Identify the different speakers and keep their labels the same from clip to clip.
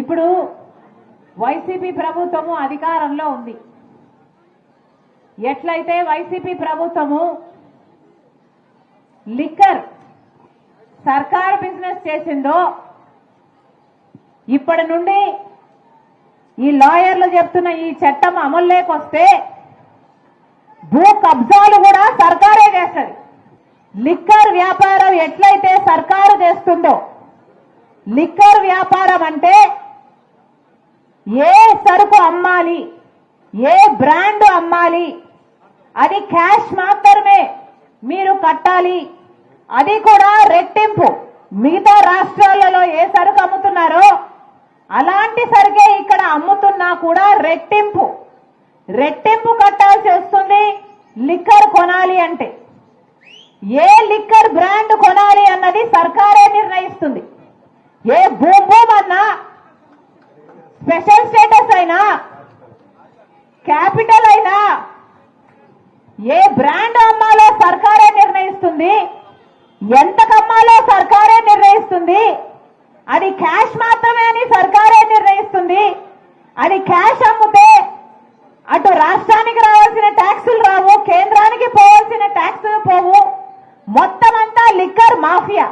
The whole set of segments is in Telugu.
Speaker 1: ఇప్పుడు వైసీపీ ప్రభుత్వము అధికారంలో ఉంది. ఎట్లయితే వైసీపీ ప్రభుత్వము లిక్కర్ సర్కారు బిజినెస్ చేసిందో ఇప్పటి నుండి ఈ లాయర్లు చెప్తున్న ఈ చట్టం అమల్లోకి వస్తే భూ కబ్జాలు కూడా సర్కారే చేస్తుంది. లిక్కర్ వ్యాపారం ఎట్లయితే సర్కారు చేస్తుందో లిక్కర్ వ్యాపారం అంటే ఏ సరుకు అమ్మాలి? ఏ బ్రాండ్ అమ్మాలి? అది క్యాష్ మాత్రమే మీరు కట్టాలి. అది కూడా రెట్టింపు. మిగతా రాష్ట్రాలలో ఏ సరుకు అమ్ముతున్నారో అలాంటి సరుకే ఇక్కడ అమ్ముతున్నా కూడా రెట్టింపు. రెట్టింపు కట్టాల్సి వస్తుంది లిక్కర్ కొనాలి అంటే. ఏ లిక్కర్ బ్రాండ్ కొనాలి అన్నది సర్కారే నిర్ణయిస్తుంది. ఏ భూమ్ భూమ్ అన్నా స్పెషల్ స్టేటస్ అయినా? క్యాపిటల్ అయినా? ఏ బ్రాండ్ అమ్మాలో సర్కారే నిర్ణయిస్తుంది? ఎంత కమ్మాలో సర్కారే నిర్ణయిస్తుంది? అది క్యాష్ మాత్రమే అని సర్కారే నిర్ణయిస్తుంది. అది క్యాష్ అమ్మితే అటు రాష్ట్రానికి రావాల్సిన ట్యాక్సులు రావు కేంద్రానికి పోవాల్సిన ట్యాక్సులు పోవు. మొత్తం అంతా లిక్కర్ మాఫియా.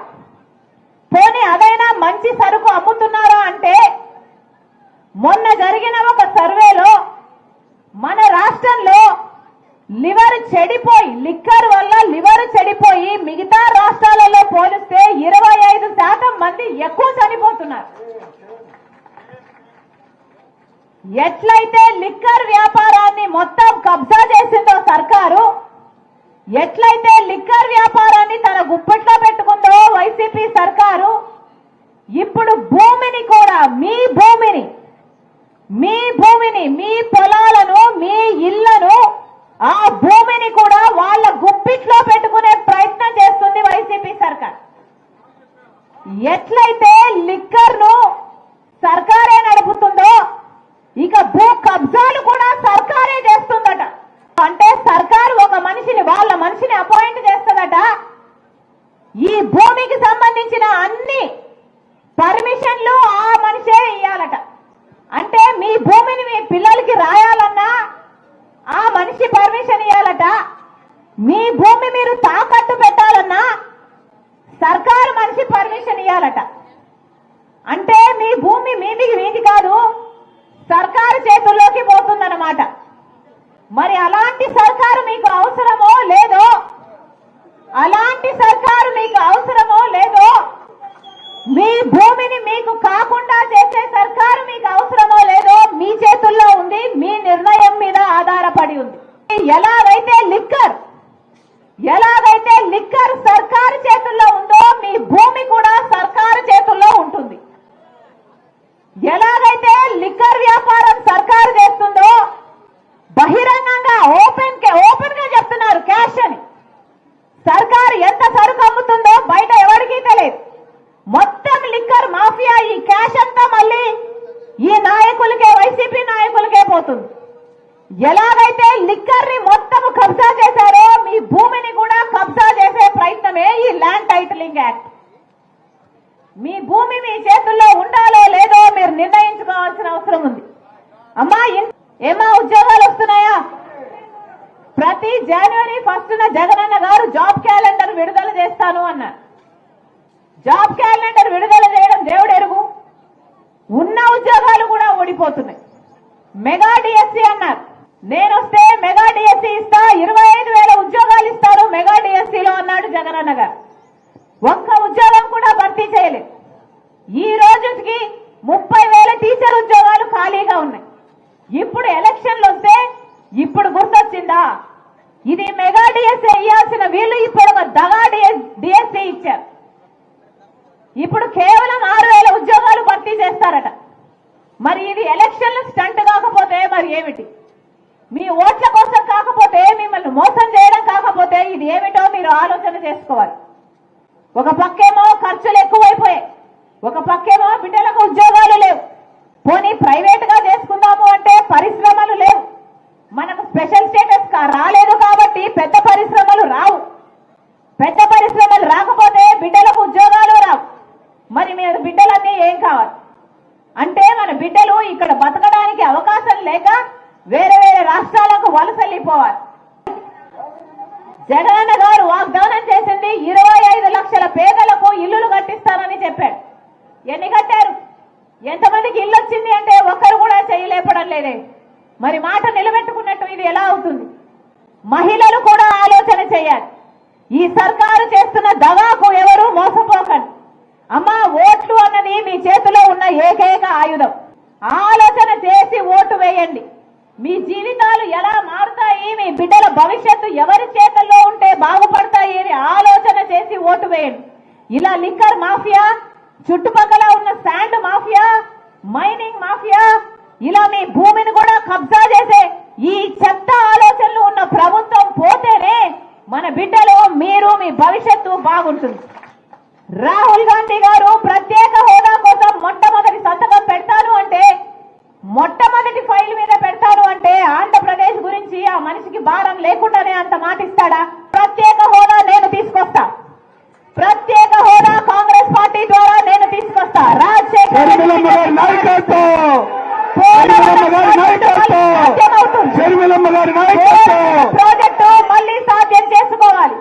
Speaker 1: పోనీ అదైనా మంచి సరుకు అమ్ముతున్నారా అంటే మొన్న జరిగిన ఒక సర్వేలో మన రాష్ట్రంలో లివర్ చెడిపోయి లిక్కర్ వల్ల లివర్ చెడిపోయి మిగతా రాష్ట్రాలలో పోలిస్తే ఇరవై ఐదు శాతం మంది ఎక్కువ చనిపోతున్నారు. ఎట్లయితే లిక్కర్ వ్యాపారాన్ని మొత్తం కబ్జా చేసిందో సర్కారు ఎట్లయితే లిక్కర్ వ్యాపారాన్ని తన గుప్పట్లో పెట్టుకుందో వైసీపీ సర్కారు ఇప్పుడు భూమిని కూడా మీ భూమిని మీ భూమిని మీ పొలాలను మీ ఇళ్ళను ఆ భూమిని కూడా వాళ్ళ గుప్పిట్లో పెట్టుకునే ప్రయత్నం చేస్తుంది వైసీపీ సర్కార్. ఎట్లయితే లిక్కర్ను సర్కారే నడుపుతుందో ఇక భూ కబ్జాలు కూడా సర్కారే చేస్తుందట. అంటే సర్కారు ఒక మనిషిని వాళ్ళ మనిషిని అపాయింట్ చేస్తుందట. ఈ భూ సంబంధించిన అన్ని పర్మిషన్లు ఆ మనిషే ఇయ్యాలట అంటే మీ భూమిని మీ పిల్లలకి రాయాలన్నా ఆ మనిషి పర్మిషన్ ఇవ్వాలట మీ భూమి మీరు తాకట్టు పెట్టాలన్నా సర్కారు మనిషి పర్మిషన్ ఇవ్వాలట అంటే మీ భూమి మీదికి మీది కాదు సర్కారు చేతుల్లోకి పోతుందన్నమాట. మరి అలాంటి సర్కారు మీకు అవసరమో లేదో అలాంటి సర్కారు మీకు అవసరమో లేదో మీ భూమిని మీకు కాకుండా చేసే సర్కారు మీకు అవసరమో లేదో మీ చేతుల్లో ఉంది మీ నిర్ణయం మీద ఆధారపడి ఉంది ఎలాగైతే లిక్కర్ ఎలాగైతే లిక్కర్ సర్కారు చేతుల్లో ఉందో మీ భూమి కూడా సర్కారు చేతుల్లో ఉంటుంది. ఎలాగైతే లిక్కర్ వ్యాపారం సర్కారు చేస్తుందో బహిరంగంగా ఓపెన్ ఓపెన్గా చెప్తున్నారు క్యాష్ అని. సర్కారు ఎంత సరుకు అమ్ముతుందో బయట ఎవరికీ తెలియదు. మొత్తం లిక్కర్ మాఫియా ఈ క్యాష్ అంతా మళ్ళీ ఈ నాయకులకే వైసీపీ నాయకులకే పోతుంది. ఎలాగైతే లిక్కర్ని మొత్తం కబ్జా చేశారో మీ భూమిని కూడా కబ్జా చేసే ప్రయత్నమే ఈ ల్యాండ్ టైటిలింగ్ యాక్ట్. మీ భూమి మీ చేతుల్లో ఉండాలో లేదో మీరు నిర్ణయించుకోవాల్సిన అవసరం ఉంది. అమ్మా ఏమా ఉద్యోగాలు వస్తున్నాయా? ప్రతి జనవరి ఫస్ట్ జగనన్న గారు జాబ్ క్యాలెండర్ విడుదల చేస్తాను అన్నారు. జాబ్ క్యాలెండర్ విడుదల చేయడం దేవుడు ఎరుగు ఉన్న ఉద్యోగాలు కూడా ఓడిపోతున్నాయి. మెగా డిఎస్సి అన్నారు. నేను వస్తే మెగా డిఎస్సీ ఇస్తా ఇరవై ఐదు వేల ఉద్యోగాలు ఇస్తారు మెగా డిఎస్సీలో అన్నాడు జగనన్న గారు ఒక్క ఉద్యోగం కూడా భర్తీ చేయలేదు. ఈ రోజుకి ముప్పై వేల టీచర్ ఉద్యోగాలు ఖాళీగా ఉన్నాయి. ఇప్పుడు ఎలక్షన్లు వస్తే ఇప్పుడు గుర్తొచ్చిందా? ఇది మెగా డిఎస్సీ ఇవ్వాల్సిన వీళ్ళు ఇప్పుడు ఒక దగా డిఎస్సీ ఇచ్చారు. ఇప్పుడు కేవలం ఆరు వేల ఉద్యోగాలు భర్తీ చేస్తారట. మరి ఇది ఎలక్షన్లు స్టంట్ కాకపోతే మరి ఏమిటి? మీ ఓట్ల కోసం కాకపోతే మిమ్మల్ని మోసం చేయడం కాకపోతే ఇది ఏమిటో మీరు ఆలోచన చేసుకోవాలి. ఒక పక్కేమో ఖర్చులు ఎక్కువైపోయాయి. ఒక పక్కేమో బిడ్డలకు ఉద్యోగాలు లేవు. పోనీ ప్రైవేట్గా చేసుకుందాము అంటే పరిశ్రమలు లేవు. మనకు స్పెషల్ స్టేటస్ రాలేదు కాబట్టి పెద్ద పరిశ్రమలు రావు. పెద్ద పరిశ్రమలు రాకపోతే బిడ్డలకు ఉద్యోగాలు రావు. మరి మీరు బిడ్డలన్నీ ఏం కావాలి? అంటే మన బిడ్డలు ఇక్కడ బతకడానికి అవకాశం లేక వేరే వేరే రాష్ట్రాలకు వలసల్లిపోవాలి జగనన్న గారు వాగ్దానం చేసింది ఇరవై ఐదు లక్షల పేదలకు ఇల్లులు కట్టిస్తానని చెప్పాడు. ఎన్ని కట్టారు? ఎంతమందికి ఇల్లు వచ్చింది అంటే ఒక్కరు కూడా చేయలేపడం లేదే. మరి మాట నిలబెట్టుకున్నట్టు ఇది ఎలా అవుతుంది? మహిళలు కూడా ఆలోచన చేయాలి. ఈ సర్కారు చేస్తున్న దగాకు ఎవరు మోసపోకండి. అమ్మా ఓట్లు అన్నది మీ చేతిలో ఉన్న ఏకైక ఆయుధం. ఆలోచన చేసి ఓటు వేయండి. మీ జీవితాలు ఎలా మారుతాయి? మీ బిడ్డల భవిష్యత్తు ఎవరి చేతల్లో ఉంటే బాగుపడతాయి అని ఆలోచన చేసి ఓటు వేయండి. ఇలా లిక్కర్ మాఫియా చుట్టుపక్కల ఉన్న శాండ్ మాఫియా మైనింగ్ మాఫియా ఇలా మీ భూమిని కూడా కబ్జా చేసే ఈ చెత్త ఆలోచనలు ఉన్న ప్రభుత్వం పోతేనే మన బిడ్డలు మీరు మీ భవిష్యత్తు బాగుంటుంది.
Speaker 2: షర్మిలమ్మ గారి నాయకత్వం. షర్మిలమ్మ గారి నాయకత్వం. షర్మిలమ్మ గారి నాయకత్వం.
Speaker 1: ప్రాజెక్టు మళ్ళీ సాధ్యం చేసుకోవాలి.